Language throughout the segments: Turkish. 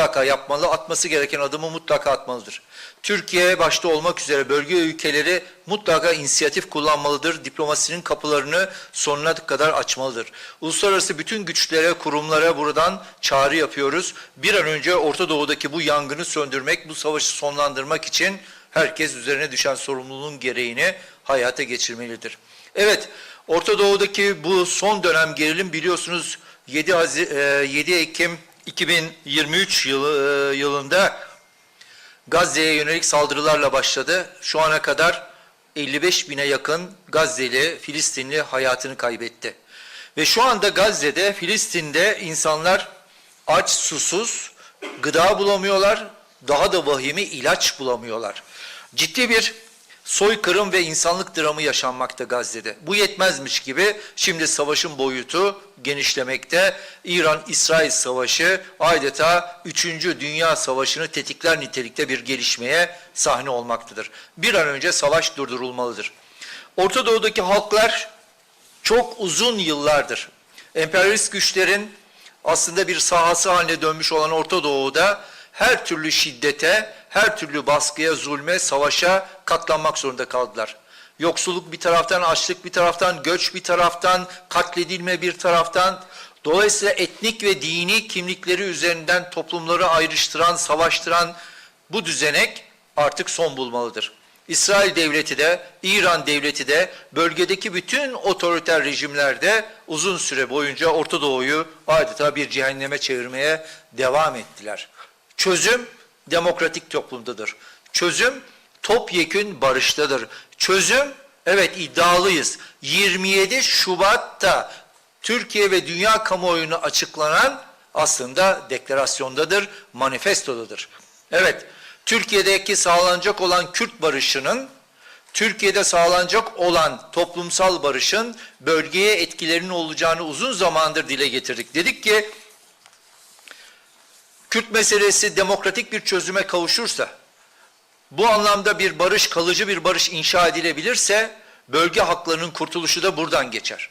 mutlaka yapmalı, atması gereken adımı mutlaka atmalıdır. Türkiye başta olmak üzere bölge ülkeleri mutlaka inisiyatif kullanmalıdır. Diplomasinin kapılarını sonuna kadar açmalıdır. Uluslararası bütün güçlere, kurumlara buradan çağrı yapıyoruz. Bir an önce Orta Doğu'daki bu yangını söndürmek, bu savaşı sonlandırmak için herkes üzerine düşen sorumluluğun gereğini hayata geçirmelidir. Evet, Orta Doğu'daki bu son dönem gerilim biliyorsunuz 7, Hazi- e, 7 Ekim 2023 yılı, e, yılında Gazze'ye yönelik saldırılarla başladı. Şu ana kadar 55 bine yakın Gazze'li, Filistinli hayatını kaybetti. Ve şu anda Gazze'de, Filistin'de insanlar aç, susuz, gıda bulamıyorlar, daha da vahimi ilaç bulamıyorlar. Ciddi bir soykırım ve insanlık dramı yaşanmakta Gazze'de. Bu yetmezmiş gibi şimdi savaşın boyutu genişlemekte. İran-İsrail savaşı adeta 3. Dünya Savaşı'nı tetikler nitelikte bir gelişmeye sahne olmaktadır. Bir an önce savaş durdurulmalıdır. Orta Doğu'daki halklar çok uzun yıllardır emperyalist güçlerin aslında bir sahası haline dönmüş olan Orta Doğu'da her türlü şiddete, her türlü baskıya, zulme, savaşa katlanmak zorunda kaldılar. Yoksulluk bir taraftan, açlık bir taraftan, göç bir taraftan, katledilme bir taraftan. Dolayısıyla etnik ve dini kimlikleri üzerinden toplumları ayrıştıran, savaştıran bu düzenek artık son bulmalıdır. İsrail devleti de, İran devleti de, bölgedeki bütün otoriter rejimlerde uzun süre boyunca Orta Doğu'yu adeta bir cehenneme çevirmeye devam ettiler. Çözüm demokratik toplumdadır. Çözüm topyekün barıştadır. Çözüm evet iddialıyız. 27 Şubat'ta Türkiye ve dünya kamuoyuna açıklanan aslında deklarasyondadır, manifestodadır. Evet, Türkiye'deki sağlanacak olan Kürt barışının, Türkiye'de sağlanacak olan toplumsal barışın bölgeye etkilerinin olacağını uzun zamandır dile getirdik. Dedik ki, Kürt meselesi demokratik bir çözüme kavuşursa, bu anlamda bir barış, kalıcı bir barış inşa edilebilirse, bölge haklarının kurtuluşu da buradan geçer.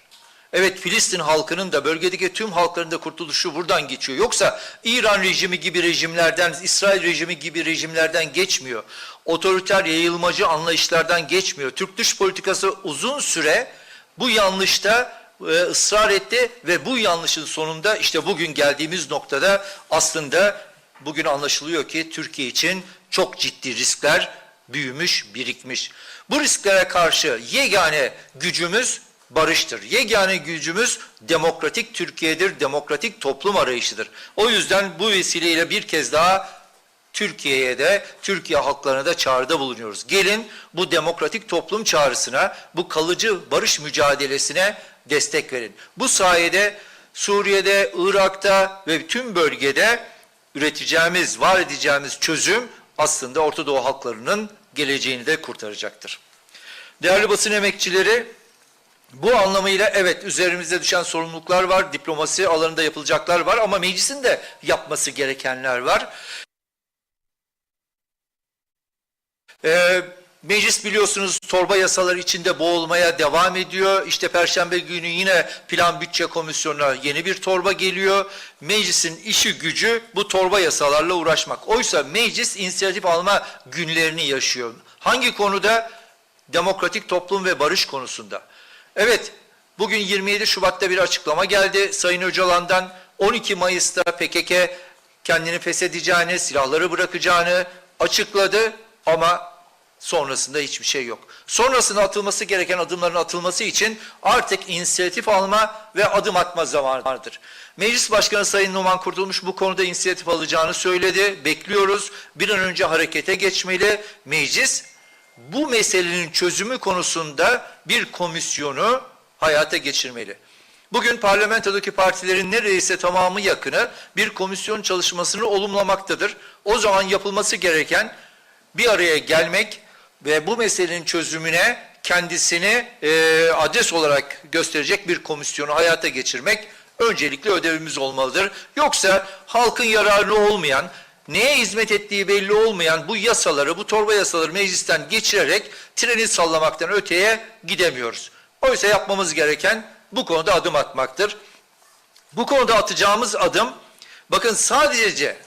Evet Filistin halkının da bölgedeki tüm halkların da kurtuluşu buradan geçiyor. Yoksa İran rejimi gibi rejimlerden, İsrail rejimi gibi rejimlerden geçmiyor. Otoriter yayılmacı anlayışlardan geçmiyor. Türk dış politikası uzun süre bu yanlışta e, ısrar etti ve bu yanlışın sonunda işte bugün geldiğimiz noktada aslında bugün anlaşılıyor ki Türkiye için çok ciddi riskler büyümüş, birikmiş. Bu risklere karşı yegane gücümüz barıştır. Yegane gücümüz demokratik Türkiye'dir, demokratik toplum arayışıdır. O yüzden bu vesileyle bir kez daha Türkiye'ye de, Türkiye halklarına da çağrıda bulunuyoruz. Gelin bu demokratik toplum çağrısına, bu kalıcı barış mücadelesine destek verin. Bu sayede Suriye'de, Irak'ta ve tüm bölgede üreteceğimiz, var edeceğimiz çözüm aslında Orta Doğu halklarının geleceğini de kurtaracaktır. Değerli basın emekçileri, bu anlamıyla evet üzerimizde düşen sorumluluklar var, diplomasi alanında yapılacaklar var ama meclisin de yapması gerekenler var. Ee, meclis biliyorsunuz torba yasaları içinde boğulmaya devam ediyor. İşte Perşembe günü yine Plan Bütçe Komisyonu'na yeni bir torba geliyor. Meclisin işi gücü bu torba yasalarla uğraşmak. Oysa meclis inisiyatif alma günlerini yaşıyor. Hangi konuda? Demokratik toplum ve barış konusunda. Evet, bugün 27 Şubat'ta bir açıklama geldi Sayın Öcalan'dan. 12 Mayıs'ta PKK kendini feshedeceğini, silahları bırakacağını açıkladı ama sonrasında hiçbir şey yok. Sonrasında atılması gereken adımların atılması için artık inisiyatif alma ve adım atma zamanı vardır. Meclis Başkanı Sayın Numan Kurtulmuş bu konuda inisiyatif alacağını söyledi. Bekliyoruz. Bir an önce harekete geçmeli. Meclis bu meselenin çözümü konusunda bir komisyonu hayata geçirmeli. Bugün parlamentodaki partilerin neredeyse tamamı yakını bir komisyon çalışmasını olumlamaktadır. O zaman yapılması gereken bir araya gelmek ve bu meselenin çözümüne kendisini e, adres olarak gösterecek bir komisyonu hayata geçirmek öncelikli ödevimiz olmalıdır. Yoksa halkın yararlı olmayan, neye hizmet ettiği belli olmayan bu yasaları, bu torba yasaları meclisten geçirerek treni sallamaktan öteye gidemiyoruz. Oysa yapmamız gereken bu konuda adım atmaktır. Bu konuda atacağımız adım, bakın sadece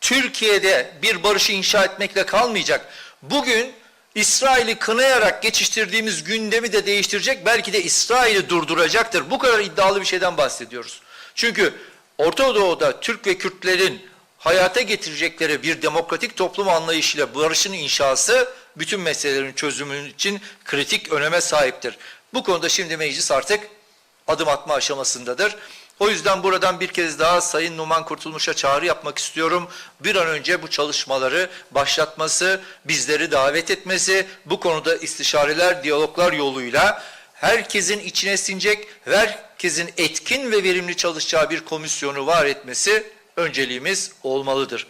Türkiye'de bir barışı inşa etmekle kalmayacak. Bugün İsrail'i kınayarak geçiştirdiğimiz gündemi de değiştirecek, belki de İsrail'i durduracaktır. Bu kadar iddialı bir şeyden bahsediyoruz. Çünkü Orta Doğu'da Türk ve Kürtlerin hayata getirecekleri bir demokratik toplum anlayışıyla barışın inşası bütün meselelerin çözümü için kritik öneme sahiptir. Bu konuda şimdi meclis artık adım atma aşamasındadır. O yüzden buradan bir kez daha Sayın Numan Kurtulmuş'a çağrı yapmak istiyorum. Bir an önce bu çalışmaları başlatması, bizleri davet etmesi, bu konuda istişareler, diyaloglar yoluyla herkesin içine sinecek herkesin etkin ve verimli çalışacağı bir komisyonu var etmesi önceliğimiz olmalıdır.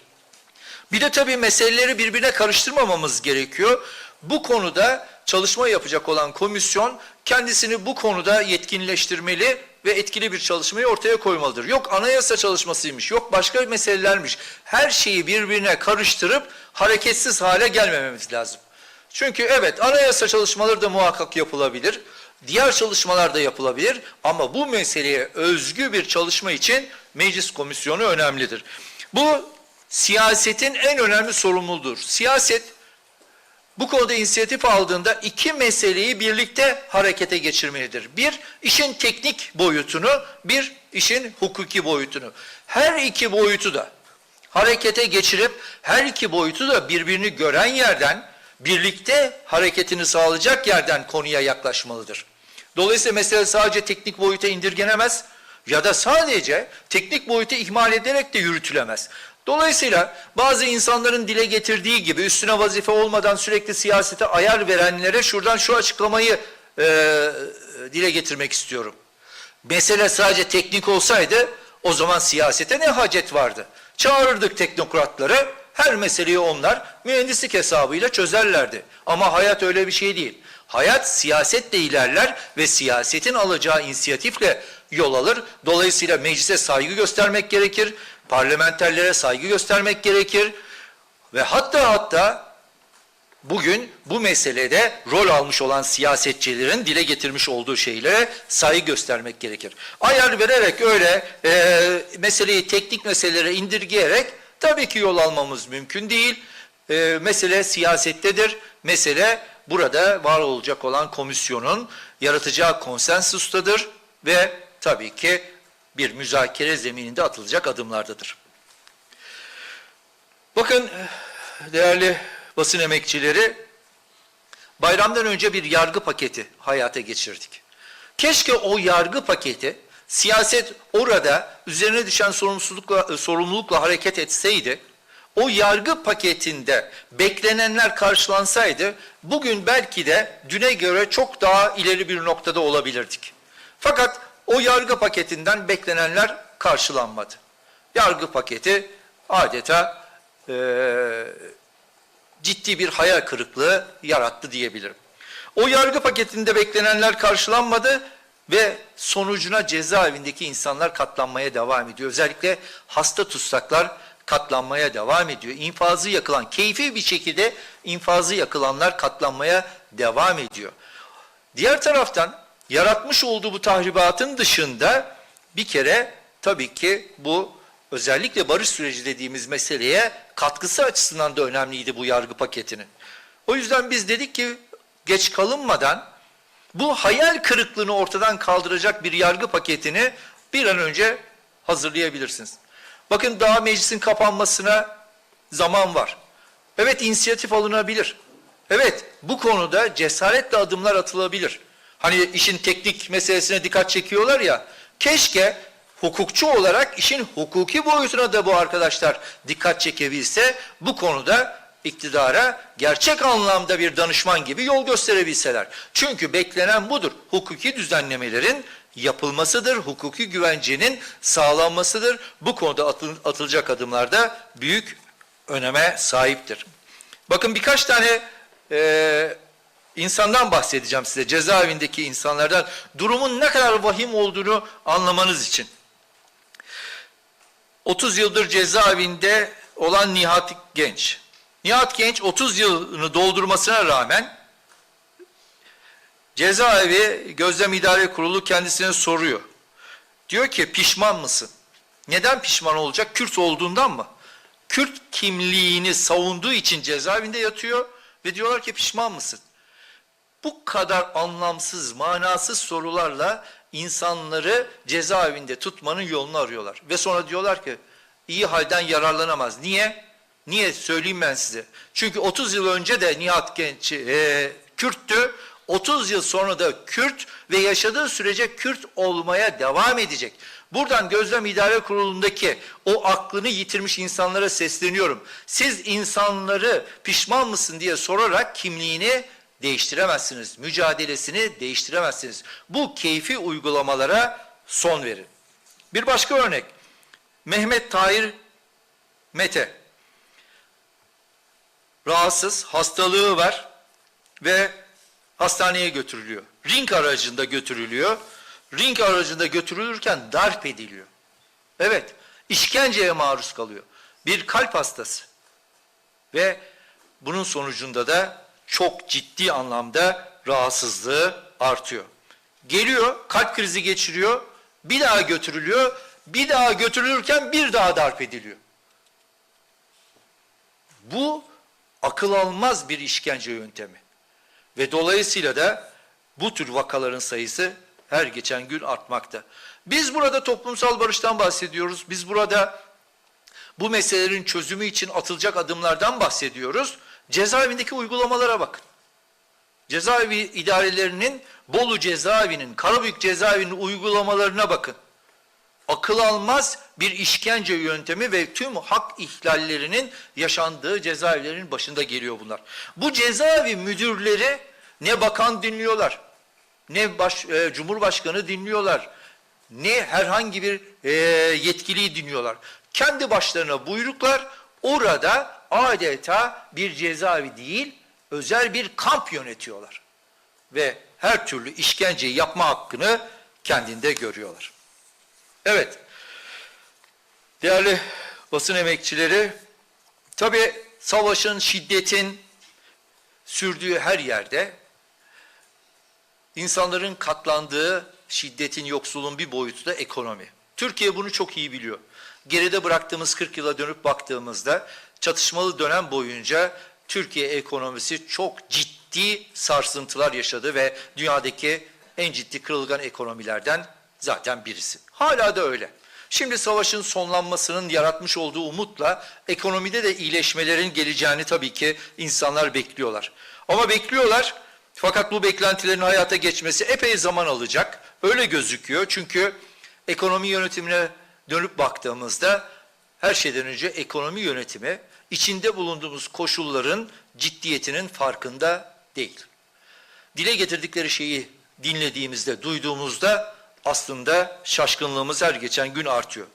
Bir de tabii meseleleri birbirine karıştırmamamız gerekiyor. Bu konuda çalışma yapacak olan komisyon kendisini bu konuda yetkinleştirmeli ve etkili bir çalışmayı ortaya koymalıdır. Yok anayasa çalışmasıymış, yok başka meselelermiş. Her şeyi birbirine karıştırıp hareketsiz hale gelmememiz lazım. Çünkü evet anayasa çalışmaları da muhakkak yapılabilir. Diğer çalışmalar da yapılabilir ama bu meseleye özgü bir çalışma için meclis komisyonu önemlidir. Bu siyasetin en önemli sorumluluğudur. Siyaset bu konuda inisiyatif aldığında iki meseleyi birlikte harekete geçirmelidir. Bir, işin teknik boyutunu, bir, işin hukuki boyutunu. Her iki boyutu da harekete geçirip her iki boyutu da birbirini gören yerden, birlikte hareketini sağlayacak yerden konuya yaklaşmalıdır. Dolayısıyla mesele sadece teknik boyuta indirgenemez ya da sadece teknik boyutu ihmal ederek de yürütülemez. Dolayısıyla bazı insanların dile getirdiği gibi üstüne vazife olmadan sürekli siyasete ayar verenlere şuradan şu açıklamayı e, dile getirmek istiyorum. Mesele sadece teknik olsaydı o zaman siyasete ne hacet vardı? Çağırırdık teknokratları, her meseleyi onlar mühendislik hesabıyla çözerlerdi. Ama hayat öyle bir şey değil. Hayat siyasetle ilerler ve siyasetin alacağı inisiyatifle yol alır. Dolayısıyla meclise saygı göstermek gerekir, parlamenterlere saygı göstermek gerekir ve hatta hatta bugün bu meselede rol almış olan siyasetçilerin dile getirmiş olduğu şeylere saygı göstermek gerekir. Ayar vererek öyle e, meseleyi teknik meselelere indirgeyerek tabii ki yol almamız mümkün değil. E, mesele siyasettedir. Mesele burada var olacak olan komisyonun yaratacağı konsensustadır ve tabii ki bir müzakere zemininde atılacak adımlardadır. Bakın değerli basın emekçileri bayramdan önce bir yargı paketi hayata geçirdik. Keşke o yargı paketi siyaset orada üzerine düşen sorumlulukla, sorumlulukla hareket etseydi o yargı paketinde beklenenler karşılansaydı bugün belki de düne göre çok daha ileri bir noktada olabilirdik. Fakat o yargı paketinden beklenenler karşılanmadı. Yargı paketi adeta e, ciddi bir hayal kırıklığı yarattı diyebilirim. O yargı paketinde beklenenler karşılanmadı ve sonucuna cezaevindeki insanlar katlanmaya devam ediyor. Özellikle hasta tutsaklar katlanmaya devam ediyor. İnfazı yakılan, keyfi bir şekilde infazı yakılanlar katlanmaya devam ediyor. Diğer taraftan yaratmış olduğu bu tahribatın dışında bir kere tabii ki bu özellikle barış süreci dediğimiz meseleye katkısı açısından da önemliydi bu yargı paketinin. O yüzden biz dedik ki geç kalınmadan bu hayal kırıklığını ortadan kaldıracak bir yargı paketini bir an önce hazırlayabilirsiniz. Bakın daha meclisin kapanmasına zaman var. Evet inisiyatif alınabilir. Evet bu konuda cesaretle adımlar atılabilir. Hani işin teknik meselesine dikkat çekiyorlar ya. Keşke hukukçu olarak işin hukuki boyutuna da bu arkadaşlar dikkat çekebilse bu konuda iktidara gerçek anlamda bir danışman gibi yol gösterebilseler. Çünkü beklenen budur. Hukuki düzenlemelerin yapılmasıdır, hukuki güvencenin sağlanmasıdır. Bu konuda atıl, atılacak adımlar da büyük öneme sahiptir. Bakın birkaç tane e, insandan bahsedeceğim size, cezaevindeki insanlardan. Durumun ne kadar vahim olduğunu anlamanız için. 30 yıldır cezaevinde olan Nihat Genç. Nihat Genç 30 yılını doldurmasına rağmen cezaevi gözlem idare kurulu kendisine soruyor. Diyor ki pişman mısın? Neden pişman olacak? Kürt olduğundan mı? Kürt kimliğini savunduğu için cezaevinde yatıyor ve diyorlar ki pişman mısın? Bu kadar anlamsız, manasız sorularla insanları cezaevinde tutmanın yolunu arıyorlar. Ve sonra diyorlar ki iyi halden yararlanamaz. Niye? Niye? Söyleyeyim ben size. Çünkü 30 yıl önce de Nihat Genç e, Kürttü. 30 yıl sonra da Kürt ve yaşadığı sürece Kürt olmaya devam edecek. Buradan Gözlem İdare Kurulu'ndaki o aklını yitirmiş insanlara sesleniyorum. Siz insanları pişman mısın diye sorarak kimliğini değiştiremezsiniz. Mücadelesini değiştiremezsiniz. Bu keyfi uygulamalara son verin. Bir başka örnek. Mehmet Tahir Mete. Rahatsız, hastalığı var ve hastaneye götürülüyor. Ring aracında götürülüyor. Ring aracında götürülürken darp ediliyor. Evet, işkenceye maruz kalıyor. Bir kalp hastası. Ve bunun sonucunda da çok ciddi anlamda rahatsızlığı artıyor. Geliyor, kalp krizi geçiriyor, bir daha götürülüyor, bir daha götürülürken bir daha darp ediliyor. Bu akıl almaz bir işkence yöntemi. Ve dolayısıyla da bu tür vakaların sayısı her geçen gün artmakta. Biz burada toplumsal barıştan bahsediyoruz. Biz burada bu meselelerin çözümü için atılacak adımlardan bahsediyoruz. Cezaevindeki uygulamalara bakın. Cezaevi idarelerinin, Bolu cezaevinin, Karabük cezaevinin uygulamalarına bakın. Akıl almaz bir işkence yöntemi ve tüm hak ihlallerinin yaşandığı cezaevlerinin başında geliyor bunlar. Bu cezaevi müdürleri ne bakan dinliyorlar, ne baş, e, cumhurbaşkanı dinliyorlar, ne herhangi bir e, yetkiliyi dinliyorlar. Kendi başlarına buyruklar orada adeta bir cezaevi değil, özel bir kamp yönetiyorlar. Ve her türlü işkenceyi yapma hakkını kendinde görüyorlar. Evet, değerli basın emekçileri, tabi savaşın, şiddetin sürdüğü her yerde insanların katlandığı şiddetin, yoksulluğun bir boyutu da ekonomi. Türkiye bunu çok iyi biliyor. Geride bıraktığımız 40 yıla dönüp baktığımızda çatışmalı dönem boyunca Türkiye ekonomisi çok ciddi sarsıntılar yaşadı ve dünyadaki en ciddi kırılgan ekonomilerden zaten birisi. Hala da öyle. Şimdi savaşın sonlanmasının yaratmış olduğu umutla ekonomide de iyileşmelerin geleceğini tabii ki insanlar bekliyorlar. Ama bekliyorlar fakat bu beklentilerin hayata geçmesi epey zaman alacak. Öyle gözüküyor çünkü ekonomi yönetimine dönüp baktığımızda her şeyden önce ekonomi yönetimi içinde bulunduğumuz koşulların ciddiyetinin farkında değil. Dile getirdikleri şeyi dinlediğimizde, duyduğumuzda aslında şaşkınlığımız her geçen gün artıyor.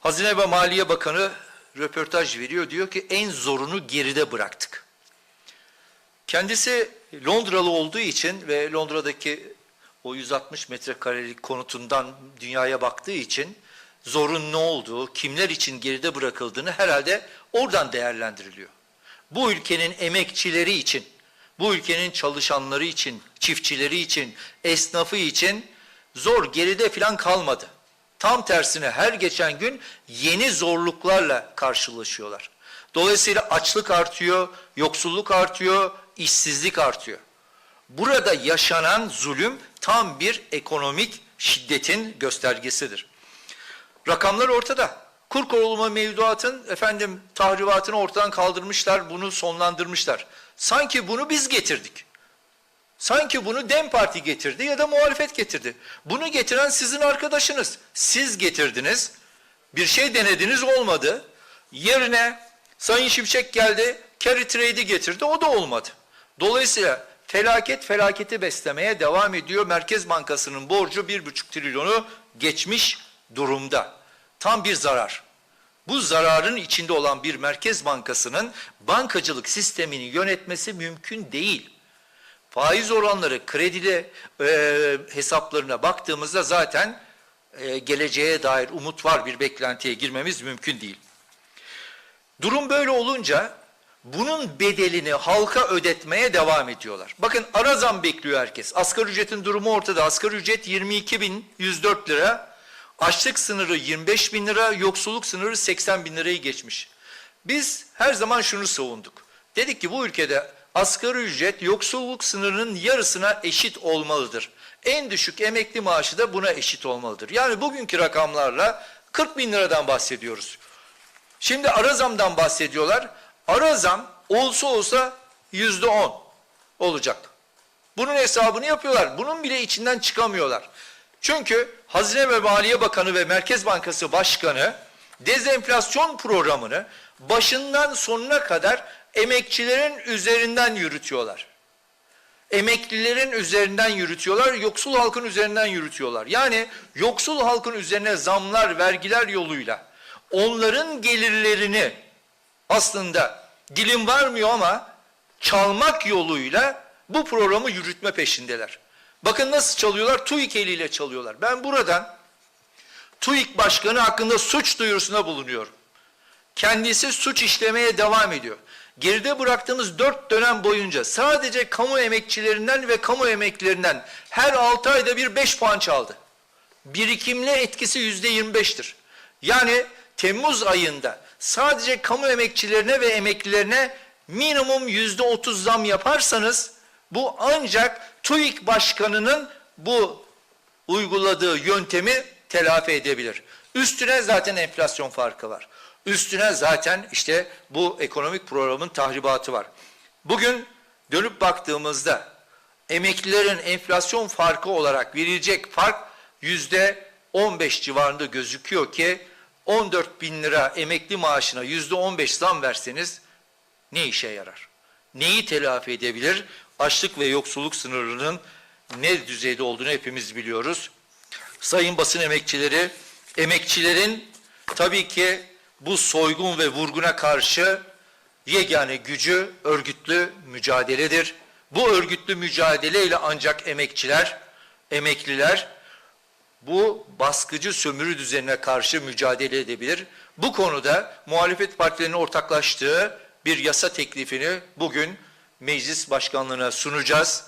Hazine ve Maliye Bakanı röportaj veriyor. Diyor ki en zorunu geride bıraktık. Kendisi Londralı olduğu için ve Londra'daki o 160 metrekarelik konutundan dünyaya baktığı için zorun ne olduğu, kimler için geride bırakıldığını herhalde oradan değerlendiriliyor. Bu ülkenin emekçileri için, bu ülkenin çalışanları için, çiftçileri için, esnafı için zor geride falan kalmadı. Tam tersine her geçen gün yeni zorluklarla karşılaşıyorlar. Dolayısıyla açlık artıyor, yoksulluk artıyor, işsizlik artıyor. Burada yaşanan zulüm tam bir ekonomik şiddetin göstergesidir. Rakamlar ortada. Kur korulma mevduatın efendim tahribatını ortadan kaldırmışlar, bunu sonlandırmışlar. Sanki bunu biz getirdik. Sanki bunu DEM Parti getirdi ya da muhalefet getirdi. Bunu getiren sizin arkadaşınız. Siz getirdiniz. Bir şey denediniz olmadı. Yerine Sayın Şimşek geldi, carry trade'i getirdi. O da olmadı. Dolayısıyla felaket felaketi beslemeye devam ediyor. Merkez Bankası'nın borcu bir buçuk trilyonu geçmiş durumda. Tam bir zarar. Bu zararın içinde olan bir Merkez Bankası'nın bankacılık sistemini yönetmesi mümkün değil. Faiz oranları kredili e, hesaplarına baktığımızda zaten e, geleceğe dair umut var bir beklentiye girmemiz mümkün değil. Durum böyle olunca bunun bedelini halka ödetmeye devam ediyorlar. Bakın ara zam bekliyor herkes. Asgari ücretin durumu ortada. Asgari ücret 22.104 lira. Açlık sınırı 25 bin lira, yoksulluk sınırı 80 bin lirayı geçmiş. Biz her zaman şunu savunduk. Dedik ki bu ülkede asgari ücret yoksulluk sınırının yarısına eşit olmalıdır. En düşük emekli maaşı da buna eşit olmalıdır. Yani bugünkü rakamlarla 40 bin liradan bahsediyoruz. Şimdi ara zamdan bahsediyorlar. Ara zam olsa olsa yüzde on olacak. Bunun hesabını yapıyorlar. Bunun bile içinden çıkamıyorlar. Çünkü Hazine ve Maliye Bakanı ve Merkez Bankası Başkanı dezenflasyon programını başından sonuna kadar emekçilerin üzerinden yürütüyorlar. Emeklilerin üzerinden yürütüyorlar, yoksul halkın üzerinden yürütüyorlar. Yani yoksul halkın üzerine zamlar, vergiler yoluyla onların gelirlerini aslında dilim varmıyor ama çalmak yoluyla bu programı yürütme peşindeler. Bakın nasıl çalıyorlar? TÜİK eliyle çalıyorlar. Ben buradan TÜİK Başkanı hakkında suç duyurusuna bulunuyorum. Kendisi suç işlemeye devam ediyor. Geride bıraktığımız dört dönem boyunca sadece kamu emekçilerinden ve kamu emeklilerinden her altı ayda bir beş puan çaldı. Birikimli etkisi yüzde yirmi beştir. Yani Temmuz ayında sadece kamu emekçilerine ve emeklilerine minimum yüzde otuz zam yaparsanız bu ancak TÜİK Başkanı'nın bu uyguladığı yöntemi telafi edebilir. Üstüne zaten enflasyon farkı var. Üstüne zaten işte bu ekonomik programın tahribatı var. Bugün dönüp baktığımızda emeklilerin enflasyon farkı olarak verilecek fark yüzde 15 civarında gözüküyor ki 14 bin lira emekli maaşına yüzde 15 zam verseniz ne işe yarar? Neyi telafi edebilir? Açlık ve yoksulluk sınırının ne düzeyde olduğunu hepimiz biliyoruz. Sayın basın emekçileri, emekçilerin tabii ki bu soygun ve vurguna karşı yegane gücü örgütlü mücadeledir. Bu örgütlü mücadeleyle ancak emekçiler, emekliler bu baskıcı sömürü düzenine karşı mücadele edebilir. Bu konuda muhalefet partilerinin ortaklaştığı bir yasa teklifini bugün meclis başkanlığına sunacağız.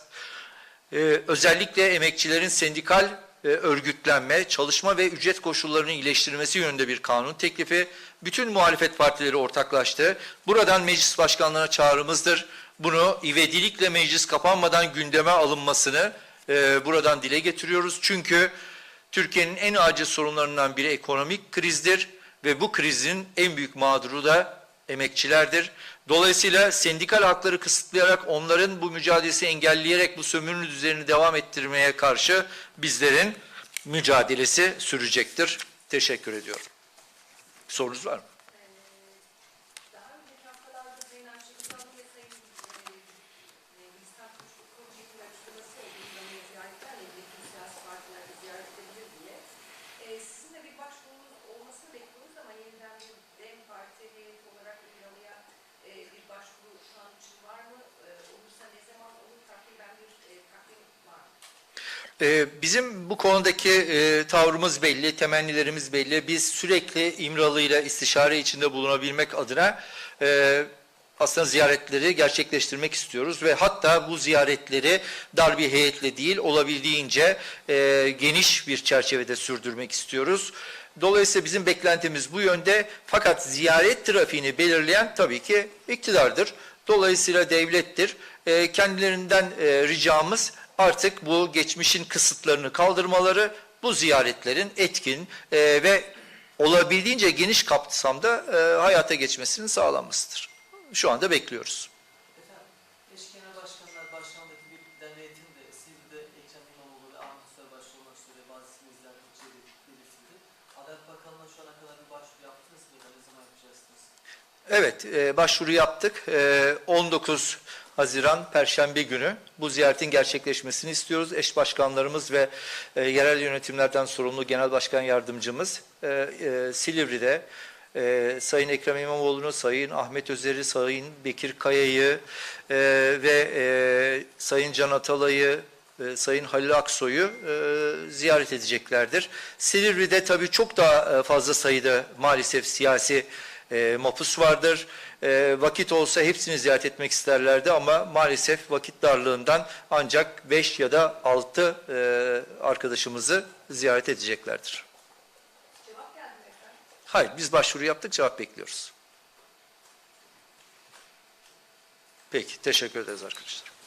Ee, özellikle emekçilerin sendikal e, örgütlenme, çalışma ve ücret koşullarının iyileştirilmesi yönünde bir kanun teklifi. Bütün muhalefet partileri ortaklaştı. Buradan meclis başkanlığına çağrımızdır. Bunu ivedilikle meclis kapanmadan gündeme alınmasını e, buradan dile getiriyoruz. Çünkü Türkiye'nin en acil sorunlarından biri ekonomik krizdir ve bu krizin en büyük mağduru da emekçilerdir. Dolayısıyla sendikal hakları kısıtlayarak onların bu mücadelesi engelleyerek bu sömürü düzenini devam ettirmeye karşı bizlerin mücadelesi sürecektir. Teşekkür ediyorum. Sorunuz var mı? Daha önceki haftalarda Sayın Avcı'nın ve Sayın e, İhsan Koçuk'un açıklaması oldu. İran'ı ziyaretlerle ilgili tüm siyasi partiler de ziyaret edebilir diye. E, sizin de bir başvurunuz olmasını bekliyoruz ama yeniden bir DEM Parti heyeti olarak İran'a e, bir başvuru şu an için var mı? E, olursa ne zaman olur? Takriben bir e, takvim var mı? Ee, Bizim bu konudaki e, tavrımız belli, temennilerimiz belli. Biz sürekli İmralı ile istişare içinde bulunabilmek adına e, aslında ziyaretleri gerçekleştirmek istiyoruz ve hatta bu ziyaretleri dar bir heyetle değil olabildiğince e, geniş bir çerçevede sürdürmek istiyoruz. Dolayısıyla bizim beklentimiz bu yönde fakat ziyaret trafiğini belirleyen tabii ki iktidardır. Dolayısıyla devlettir. Kendilerinden ricamız artık bu geçmişin kısıtlarını kaldırmaları, bu ziyaretlerin etkin e, ve olabildiğince geniş kapsamda e, hayata geçmesinin sağlanmasıdır. Şu anda bekliyoruz. Evet, e, başvuru yaptık. E, 19 Haziran Perşembe günü bu ziyaretin gerçekleşmesini istiyoruz. Eş başkanlarımız ve e, yerel yönetimlerden sorumlu genel başkan yardımcımız e, e, Silivri'de e, Sayın Ekrem İmamoğlu'nu, Sayın Ahmet Özer'i, Sayın Bekir Kaya'yı e, ve e, Sayın Can Atalay'ı, e, Sayın Halil Aksoy'u e, ziyaret edeceklerdir. Silivri'de tabii çok daha e, fazla sayıda maalesef siyasi e, mapus vardır. E, vakit olsa hepsini ziyaret etmek isterlerdi ama maalesef vakit darlığından ancak 5 ya da 6 e, arkadaşımızı ziyaret edeceklerdir. Hayır, biz başvuru yaptık, cevap bekliyoruz. Peki, teşekkür ederiz arkadaşlar.